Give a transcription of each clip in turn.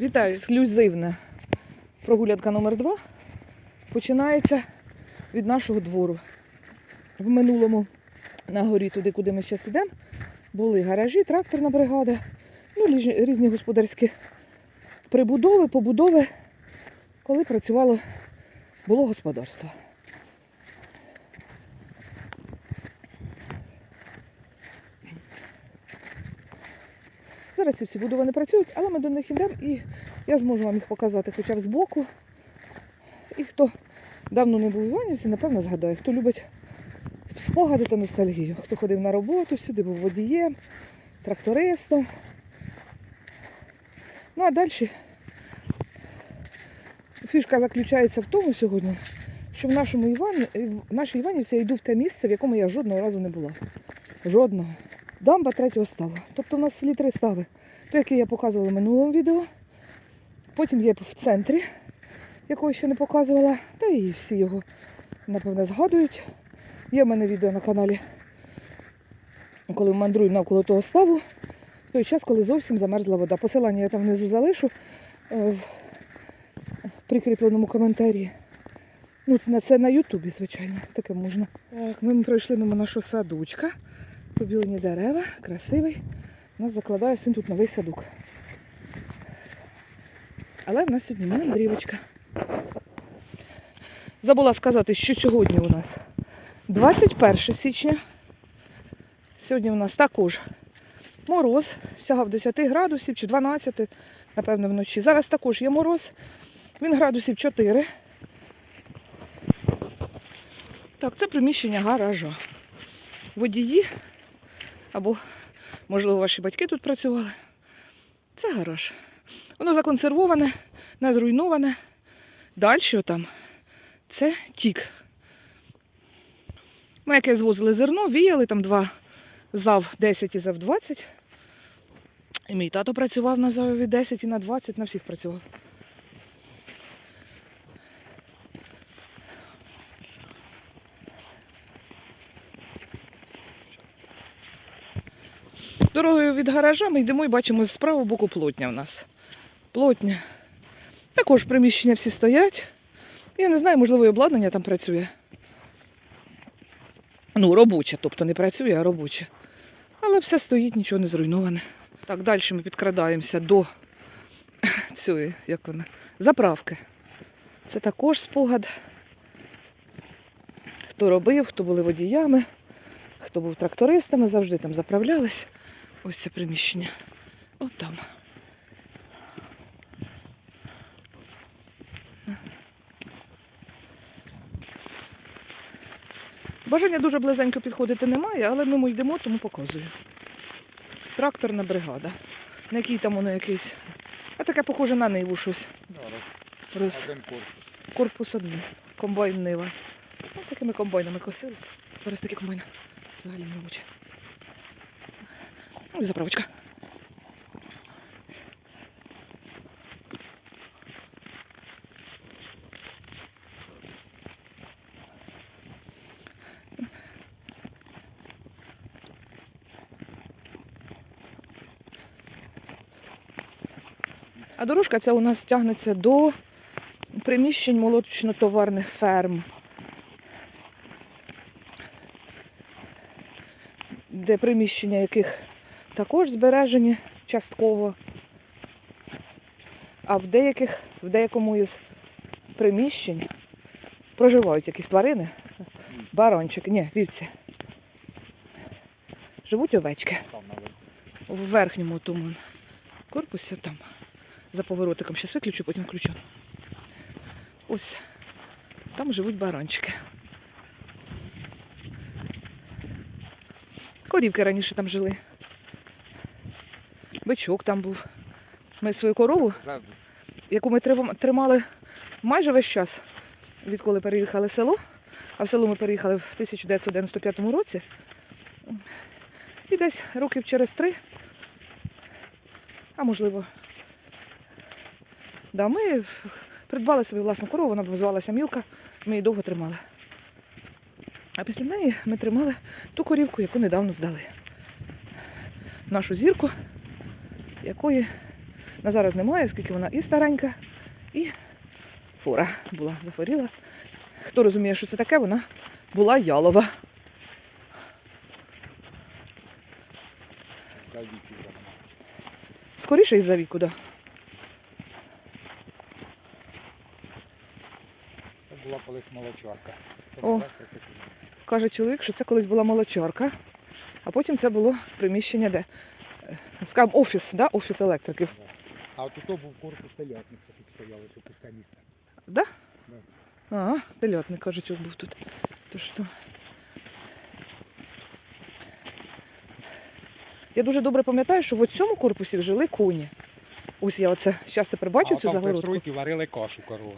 Вітаю! Ексклюзивна прогулянка номер 2 починається від нашого двору. В минулому на горі, туди, куди ми зараз йдемо, були гаражі, тракторна бригада, ну, різні господарські прибудови, побудови, коли працювало було господарство. Зараз ці всі будови не працюють, але ми до них йдемо і я зможу вам їх показати хоча б збоку. І хто давно не був в Іванівці, напевно згадає. Хто любить спогади та ностальгію. Хто ходив на роботу сюди, був водієм, трактористом. Ну а далі фішка заключається в тому сьогодні, що в нашому Івані, в нашій Іванівці я йду в те місце, в якому я жодного разу не була. Жодного. Дамба третього ставу. Тобто в нас в селі три стави. Той, який я показувала в минулому відео. Потім є в центрі, якого ще не показувала. Та і всі його, напевне, згадують. Є в мене відео на каналі, коли мандрую навколо того ставу. В той час, коли зовсім замерзла вода. Посилання я там внизу залишу е, в прикріпленому коментарі. Ну, це на це на Ютубі, звичайно, таке можна. Так, ми пройшли мимо нашого садочка. Побілені дерева, красивий. У нас закладає син тут новий садок. Але в нас сьогодні не мандрівочка. Забула сказати, що сьогодні у нас 21 січня. Сьогодні у нас також мороз, сягав 10 градусів чи 12, напевно, вночі. Зараз також є мороз. Він градусів 4. Так, це приміщення гаража. Водії або, можливо, ваші батьки тут працювали. Це гараж. Воно законсервоване, не зруйноване. Далі там це тік. Ми яке звозили зерно, віяли там два зав 10 і зав 20. І мій тато працював на заві 10 і на 20, на всіх працював. Дорогою від гаража ми йдемо і бачимо з правого боку плотня в нас. Плотня. Також приміщення всі стоять. Я не знаю, можливо, і обладнання там працює. Ну, робоче, тобто не працює, а робоче. Але все стоїть, нічого не зруйноване. Так, далі ми підкрадаємося до цієї, як вона, заправки. Це також спогад. Хто робив, хто були водіями, хто був трактористами, завжди там заправлялись. Ось це приміщення. От там. Бажання дуже близенько підходити немає, але ми йдемо, тому показую. Тракторна бригада. На якій там воно якийсь. А таке похоже на ниву щось. Роз- один корпус. Корпус один. Комбайн нива. Ну, такими комбайнами косили. Зараз такі комбайни. Взагалі не робочі. Заправочка. А дорожка ця у нас тягнеться до приміщень молочно-товарних ферм, де приміщення яких також збережені частково, а в деяких, в деякому із приміщень проживають якісь тварини, барончики, ні, вівці. Живуть овечки в верхньому тому корпусі там. За поворотиком. Зараз виключу, потім включу. Ось. Там живуть баранчики. Корівки раніше там жили. Бичок там був. Ми свою корову, яку ми тримали майже весь час, відколи переїхали в село. А в село ми переїхали в 1995 році. І десь років через три, а можливо, да, ми придбали собі власну корову, вона називалася Мілка, ми її довго тримали. А після неї ми тримали ту корівку, яку недавно здали. Нашу зірку, якої На зараз немає, оскільки вона і старенька, і фора була захворіла. Хто розуміє, що це таке, вона була ялова. Скоріше із-за віку, да. Це була колись молочарка. О. Каже чоловік, що це колись була молочарка, а потім це було приміщення, де е, скажімо, офіс, да? офіс електриків. А от тут був корпус телятник, що тут стояло, що пусте місце. Да? Да. Ага, тельотник, кажуть, був тут. То що? Я дуже добре пам'ятаю, що в цьому корпусі жили коні. Ось я оце зараз тепер бачу а цю там загородку. пристройки варили кашу корову.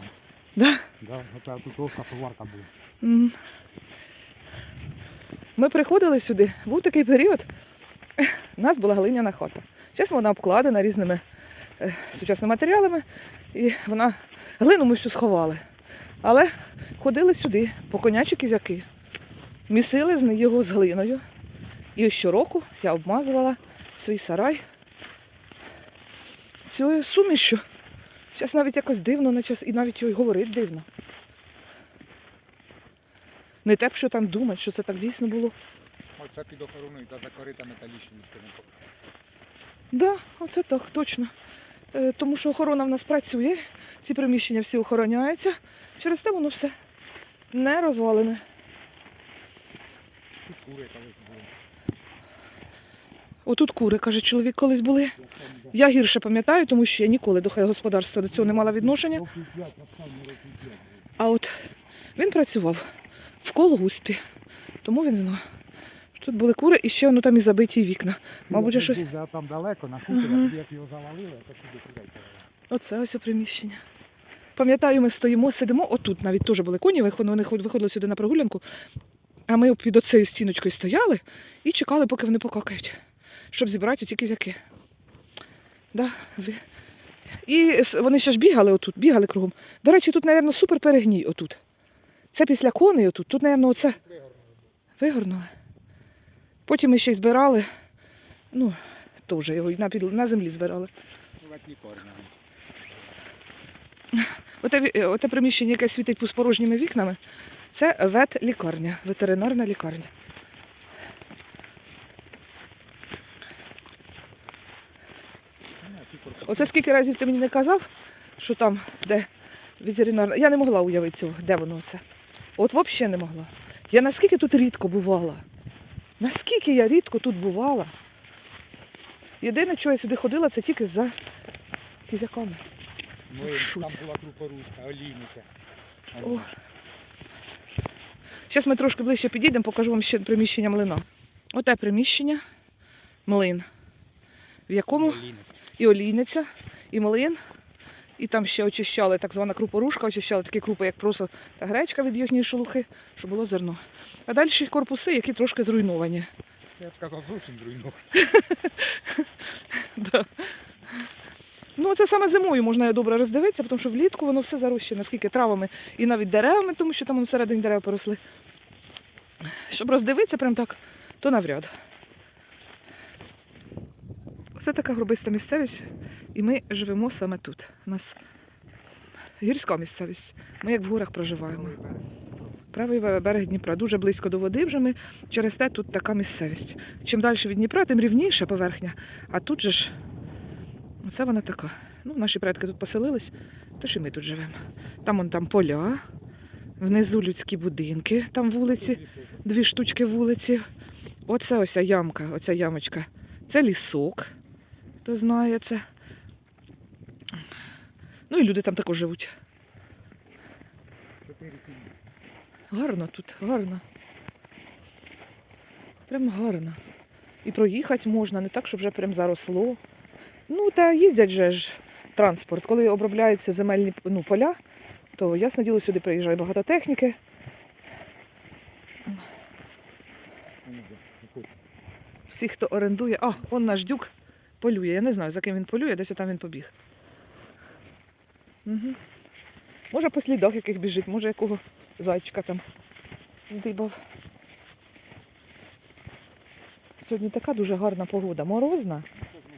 Да? Да, от тут кашоварка була. Мгм. Ми приходили сюди, був такий період, у нас була глиняна хата. Зараз вона обкладена різними е, сучасними матеріалами, і вона глину ми всю сховали. Але ходили сюди по конячі кізяки, місили з його з глиною. І щороку я обмазувала свій сарай цією сумішю. Зараз навіть якось дивно, і навіть й говорить дивно. Не те, що там думати, що це так дійсно було. Ось це під охороною та закорита металічні стіни. Да, оце так, точно. Е, тому що охорона в нас працює, ці приміщення всі охороняються. Через те воно все не розвалене. Тут кури колись були. Отут кури, каже, чоловік колись були. Я гірше пам'ятаю, тому що я ніколи до господарства до цього не мала відношення. А от він працював в колгоспі, тому він знає. що Тут були кури і ще ну, там і забиті вікна. Мабуть, Я щось. був там далеко, на Ага. як його завалили, то сюди куди. Оце ось приміщення. Пам'ятаю, ми стоїмо, сидимо, отут навіть теж були коні, вони виходили сюди на прогулянку, а ми під оцею стіночкою стояли і чекали, поки вони покакають, щоб зібрати оті кізяки. Да. ви- І вони ще ж бігали отут, бігали кругом. До речі, тут, мабуть, супер перегній отут. Це після коней отут. Тут, мабуть, оце вигорнули. Потім ми ще й збирали, ну, теж його на, під- на землі збирали. Оте, е, оте приміщення, яке світить порожніми вікнами, це ветлікарня, ветеринарна лікарня. Оце скільки разів ти мені не казав, що там, де ветеринарна. Я не могла уявити цього, де воно це. От взагалі не могла. Я наскільки тут рідко бувала. Наскільки я рідко тут бувала. Єдине, що я сюди ходила, це тільки за кізяками. Ми, там була крупорушка, олійниця. Зараз ми трошки ближче підійдемо, покажу вам ще приміщення млина. Оте приміщення, млин, в якому і олійниця, і млин, і там ще очищали так звана крупорушка, очищали такі крупи, як просто та гречка від їхньої шелухи, щоб було зерно. А далі корпуси, які трошки зруйновані. Я б сказав, зовсім зруйнований. Ну, це саме зимою можна добре роздивитися, тому що влітку воно все зарощене, скільки травами і навіть деревами, тому що там всередині дерева поросли. Щоб роздивитися прям так, то навряд. Оце така грубиста місцевість, і ми живемо саме тут. У нас гірська місцевість. Ми як в горах проживаємо. Правий берег Дніпра. Дуже близько до води вже ми. Через те тут така місцевість. Чим далі від Дніпра, тим рівніша поверхня. А тут же ж, оце вона така. Ну, наші предки тут поселились, тож і ми тут живемо. Там вон там поля, внизу людські будинки, там вулиці, дві штучки вулиці. Оце ось ямка, оця ямочка. Це лісок, хто знає це. Ну і люди там також живуть. Гарно тут, гарно. Прям гарно. І проїхати можна, не так, щоб вже прям заросло. Ну, та їздять же ж транспорт. Коли обробляються земельні ну, поля, то ясно діло, сюди приїжджає багато техніки. Всі, хто орендує. А, он наш дюк полює. Я не знаю, за ким він полює, десь там він побіг. Угу. Може по слідах яких біжить, може якого зайчика там здибав. Сьогодні така дуже гарна погода. Морозна.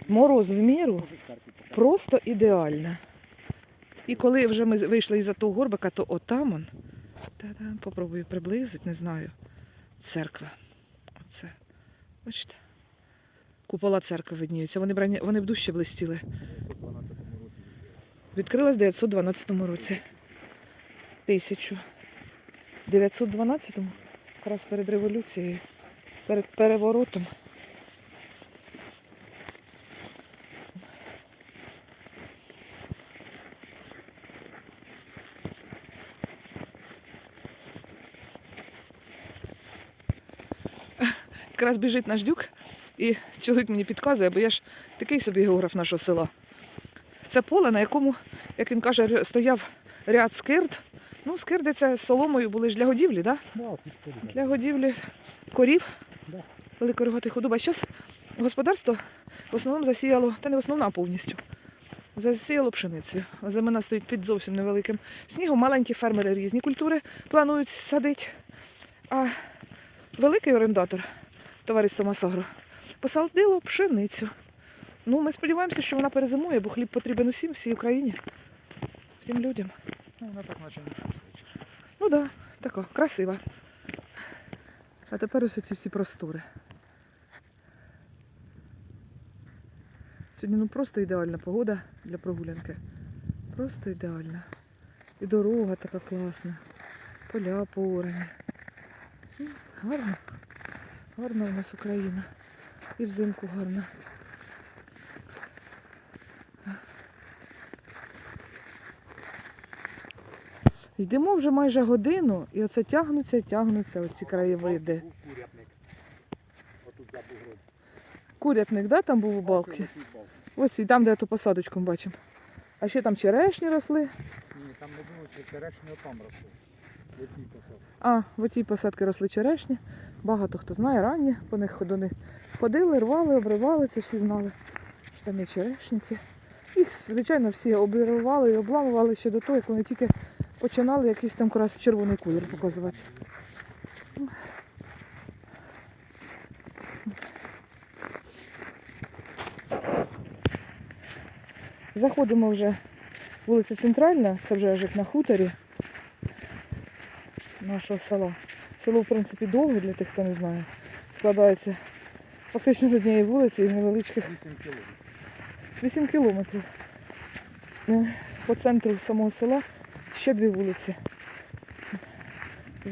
Мороз в міру. Просто ідеальна. І коли вже ми вийшли із-за того горбика, то отам он, та-дам, попробую приблизити, не знаю. Церква. Оце. Бачите? Купола церкви видніються. Вони, вони б дужче блистіли. У 12 році. Відкрилась в 912 році. Тисячу. 912-му, якраз перед революцією, перед переворотом. Якраз біжить наш дюк, і чоловік мені підказує, бо я ж такий собі географ нашого села. Це поле, на якому, як він каже, стояв ряд скирд. Ну, скирди це з соломою були ж для годівлі, да? Да, для годівлі корів, Да. великорогатих худоба. Зараз господарство в основному засіяло, та не в основному, а повністю. Засіяло пшеницею. Земина стоїть під зовсім невеликим снігом. Маленькі фермери різні культури планують садити. А великий орендатор, товариство Масагро, посадило пшеницю. Ну, ми сподіваємося, що вона перезимує, бо хліб потрібен усім, всій Україні, всім людям. Ну, вона так наче не пустить. Ну так, да, така, красива. А тепер ось ці всі простори. Сьогодні ну просто ідеальна погода для прогулянки. Просто ідеальна. І дорога така класна. Поля поорані. Гарно. Гарна у нас Україна. І взимку гарна. Йдемо вже майже годину, і оце тягнуться, тягнуться оці краєвиди. Курятник. Да, там був у балки? Ось і там, де ту посадочку бачимо. А ще там черешні росли. Ні, там не було, чи черешня там росло. В якій посадці. А, в тій посадки росли черешні. Багато хто знає, ранні по них ходуни ходили, рвали, обривали, це всі знали. Що там є черешники. Їх, звичайно, всі обривали і обламували ще до того, як вони тільки починали якийсь там якраз червоний колір показувати. Заходимо вже вулиця Центральна, це вже аж як на хуторі нашого села. Село, в принципі, довге для тих, хто не знає. Складається фактично з однієї вулиці із невеличких 8 кілометрів. 8 кілометрів. Е, По центру самого села ще дві вулиці.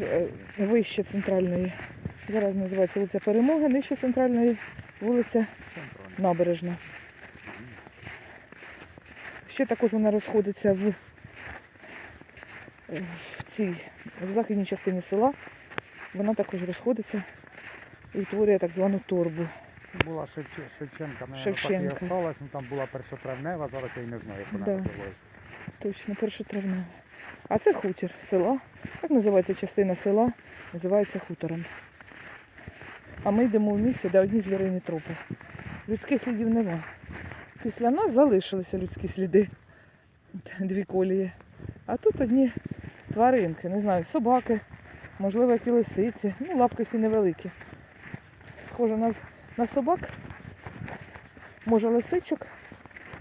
Е, Вище центральної. Зараз називається вулиця Перемоги, нижче центральної вулиця Набережна. Ще також вона розходиться в, в цій в західній частині села. Вона також розходиться і утворює так звану торбу. Була Шевче- Шевченка, Шевченка. так і осталась, ну там була першотравнева, зараз я й не знаю, як вона Да. називається. Точно, першотравневе. А це хутір села. Так називається частина села, називається хутором. А ми йдемо в місце, де одні звірині тропи. Людських слідів нема. Після нас залишилися людські сліди. Дві колії. А тут одні тваринки, не знаю, собаки, можливо, які лисиці. Ну, лапки всі невеликі. Схоже на, на собак, може лисичок,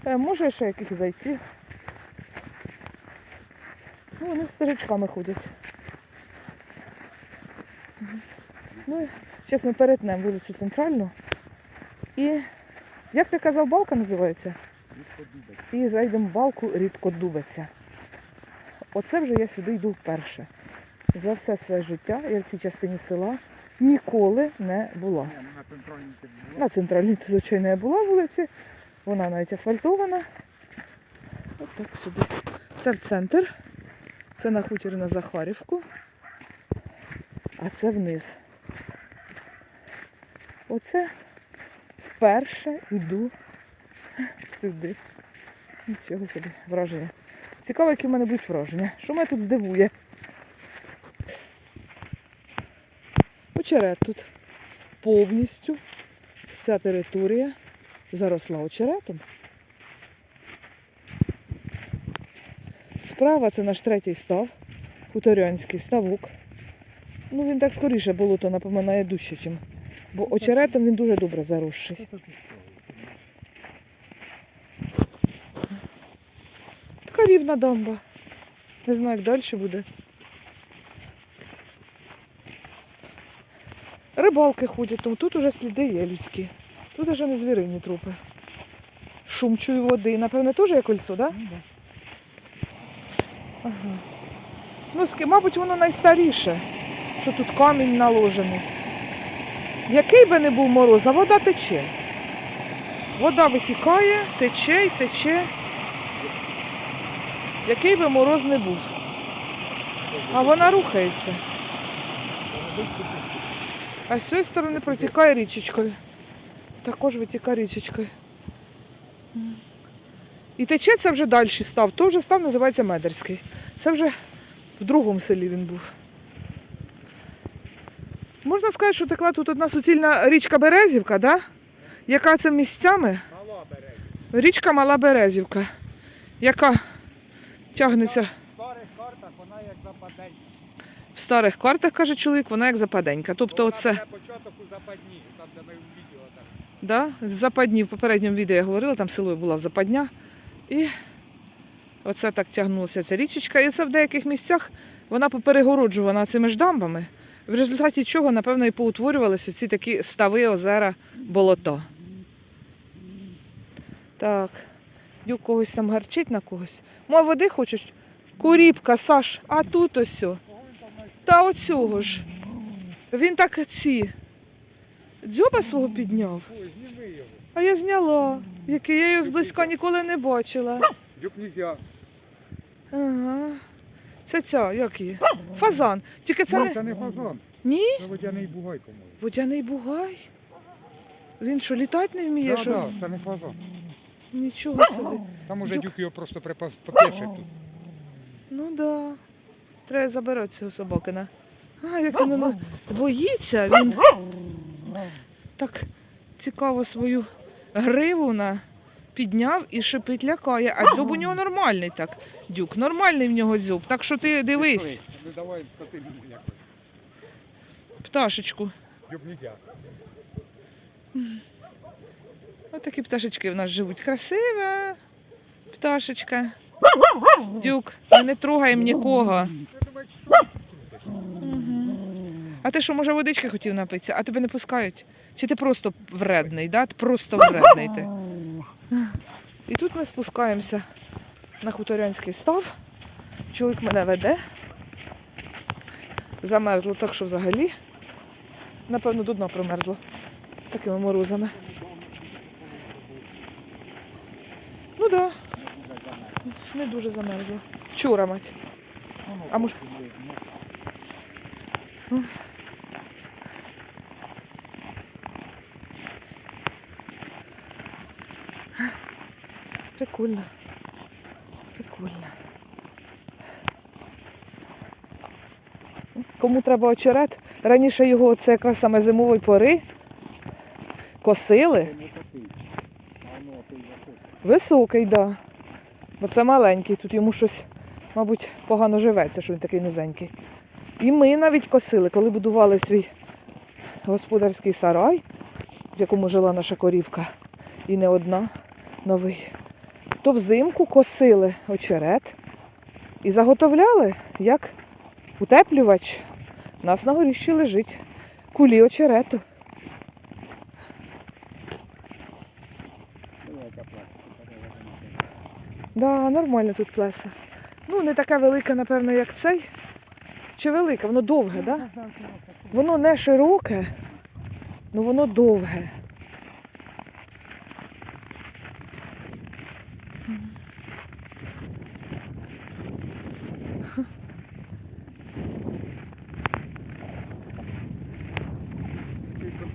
е, може ще якихось зайців. Ну, вони стежечками ходять. Ну, зараз ми перетнемо вулицю Центральну. І, як ти казав, балка називається? І зайдемо в балку рідкодубиця. Оце вже я сюди йду вперше. За все своє життя я в цій частині села ніколи не була. На центральній то, звичайно, я була вулиці. Вона навіть асфальтована. От так сюди. Це в центр. Це на хутір на Захарівку. А це вниз. Оце вперше йду сюди. Нічого собі, враження. Цікаво, які в мене будуть враження. Що мене тут здивує? Очерет тут повністю вся територія заросла очеретом. Справа це наш третій став, хуторянський ставок. Ну він так скоріше болото напоминає дужче. Бо очеретом він дуже добре заросший. Така рівна дамба. Не знаю, як далі буде. Рибалки ходять, тому тут уже сліди є людські. Тут вже не звірині трупи. Шум чую води. Напевне, теж є кольцо, так? Да? Ну. Мабуть, воно найстаріше, що тут камінь наложений. Який би не був мороз, а вода тече. Вода витікає, тече й тече. Який би мороз не був. А вона рухається. А з цієї сторони протікає річечкою. Також витікає річечкою. І тече це вже далі став. То вже став називається Медерський. Це вже в другому селі він був. Можна сказати, що текла тут одна суцільна річка Березівка, да? яка це місцями Мала річка Мала Березівка, яка тягнеться В старих картах вона як западень. в старих картах, каже чоловік, вона як западенька. Тобто Вона оце, початок у западні, там де ми в відео там. да, в западні, в попередньому відео я говорила, там село була в западня. І оце так тягнулася ця річечка. І це в деяких місцях вона поперегороджувана цими ж дамбами. В результаті чого, напевно, і поутворювалися ці такі стави, озера, болота. Так, Дюк когось там гарчить на когось. Мо води хочеш? Куріпка, Саш, а тут ось. Та оцього ж. Він так ці. Дзьоба свого підняв. Ой, зніми його. А я зняла. Який я його зблизька ніколи не бачила. Дюк нельзя. Ага. Це ця, як її? Фазан. Тільки це Це не. не фазан. Ні? Це водяний бугай, по-моєму. Водяний бугай. Він що, літати не вміє? Так, що? так, це не фазан. Нічого собі. Там уже Дюк. дюк його просто припас попеше тут. Ну да. Треба забирати цього собакина. А, як він воно боїться, він так цікаво свою гриву на підняв і шипить лякає. А дзьоб у нього нормальний так. Дюк, нормальний в нього дзьоб. Так що ти дивись, Не давай скотину ніякої. пташечку. Нельзя. Ось такі пташечки в нас живуть. Красива пташечка. Дюк, ми не трогаємо нікого. А ти що, може, водички хотів напитися, а тебе не пускають? Чи ти просто вредний, да? Просто вредний ти. І тут ми спускаємося на хуторянський став. Чоловік мене веде. Замерзло так, що взагалі. Напевно, до дна промерзло такими морозами. Ну так, да, не дуже замерзло. Вчора, мать. А може- Прикольно. Прикольно. Кому треба очерет, раніше його це якраз саме зимової пори косили. Високий, так. Да. Бо це маленький, тут йому щось, мабуть, погано живеться, що він такий низенький. І ми навіть косили, коли будували свій господарський сарай, в якому жила наша корівка, і не одна новий, то взимку косили очерет і заготовляли як утеплювач. У нас на горіщі лежить кулі очерету. Да, нормально тут плеса. Ну, не така велика, напевно, як цей. Чи велика? Воно довге, так? Да? Воно не широке, але воно довге.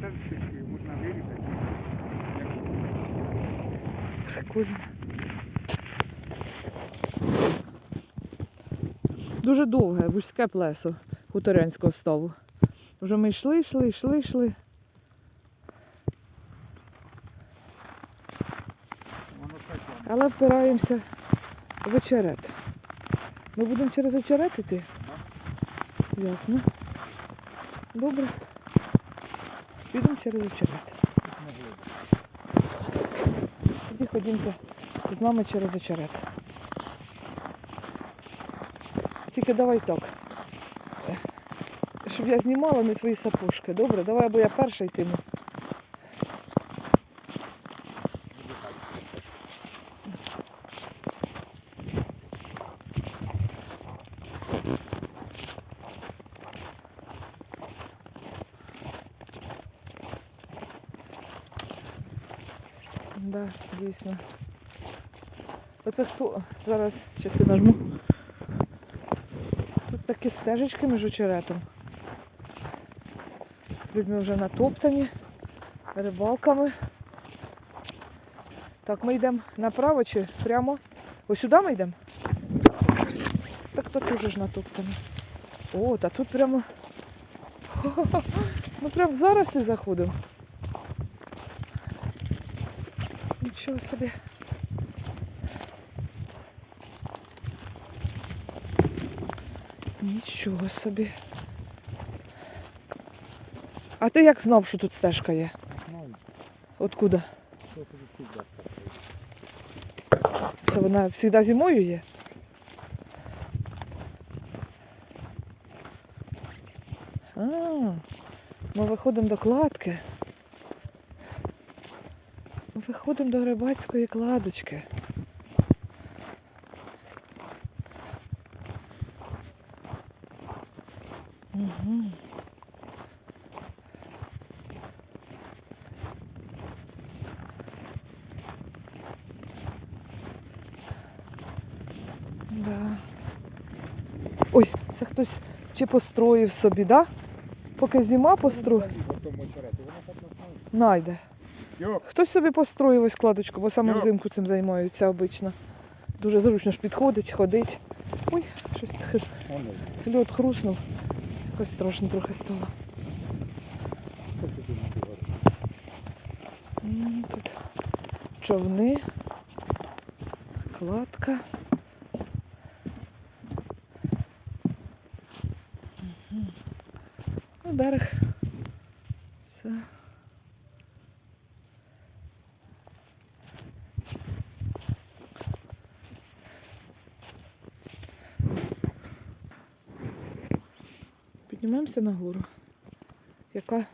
Ще можна вирізати. Прикольно. Дуже довге, вузьке плесо хуторянського ставу. Вже ми йшли, йшли, йшли, йшли. Але впираємося в очерет. Ми будемо через очерет іти? Ясно. Добре. Підемо через очерет. Тоді ходімо з нами через очерет. Тільки давай так. Щоб я знімала не твої сапушки. Добре, давай, або я перша йтиму. Да, дійсно. Оце хто зараз ще це нажму. Тут такі стежечки між очеретом. Людьми вже натоптані, рибалками. Так, ми йдемо направо чи прямо? Ось сюди ми йдемо? Так то теж ж натоптано. О, та тут прямо. Ми прямо в зарослі заходимо. Нічого собі. Нічого собі. А ти як знав, що тут стежка є? Откуда? Це вона завжди зимою є? А, ми виходимо до кладки. Ми виходимо до рибацької кладочки. Угу. Да. Ой, це хтось чи построїв собі, да? Поки зима построїв. Найде. Хтось собі построїв ось кладочку, бо саме взимку цим займаються обично. Дуже зручно ж підходить, ходить. Ой, щось таке. воно. Льот хруснув. Якось страшно трохи стало. Тут човни, кладка. Ну, берег. Все. Піднімаємося на гору, яка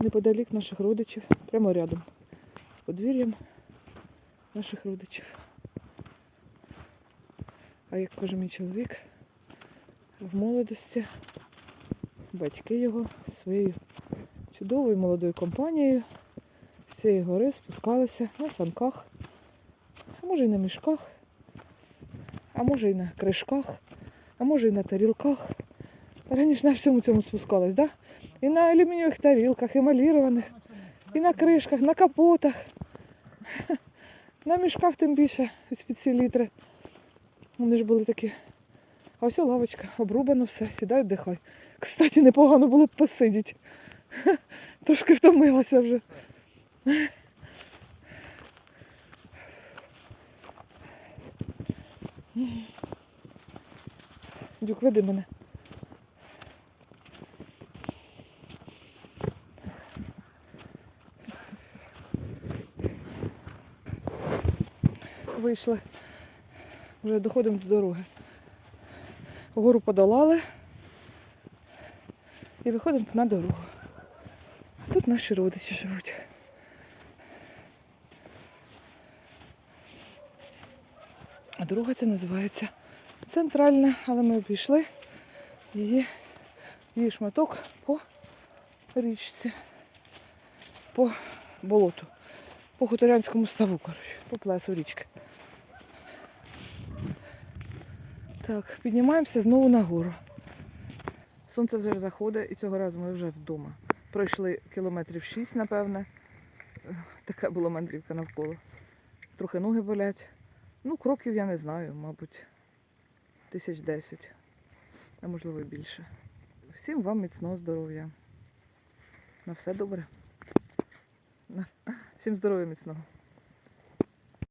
неподалік наших родичів, прямо рядом з подвір'ям наших родичів. А як каже мій чоловік, в молодості батьки його своєю чудовою молодою компанією з цієї гори спускалися на санках, а може й на мішках, а може й на кришках, а може й на тарілках. Раніше на всьому цьому спускались, так? Да? І на алюмінієвих тарілках, емалірованих, і на кришках, на капотах, на мішках тим більше з-під ці літри. Вони ж були такі. А ось лавочка, обрубано все, сідай, вдихай. Кстати, непогано було б посидіти. Трошки втомилася вже. Дюк, веди мене. Вийшли. Вже доходимо до дороги. Гору подолали і виходимо на дорогу. Тут наші родичі живуть. А дорога ця називається центральна, але ми обійшли її, її шматок по річці, по болоту, по хуторянському ставу, коротше, по плесу річки. Так, піднімаємося знову нагору. Сонце вже заходить і цього разу ми вже вдома. Пройшли кілометрів 6, напевне. Така була мандрівка навколо. Трохи ноги болять. Ну, кроків я не знаю, мабуть, тисяч десять, а можливо і більше. Всім вам міцного здоров'я. На все добре. Всім здоров'я міцного.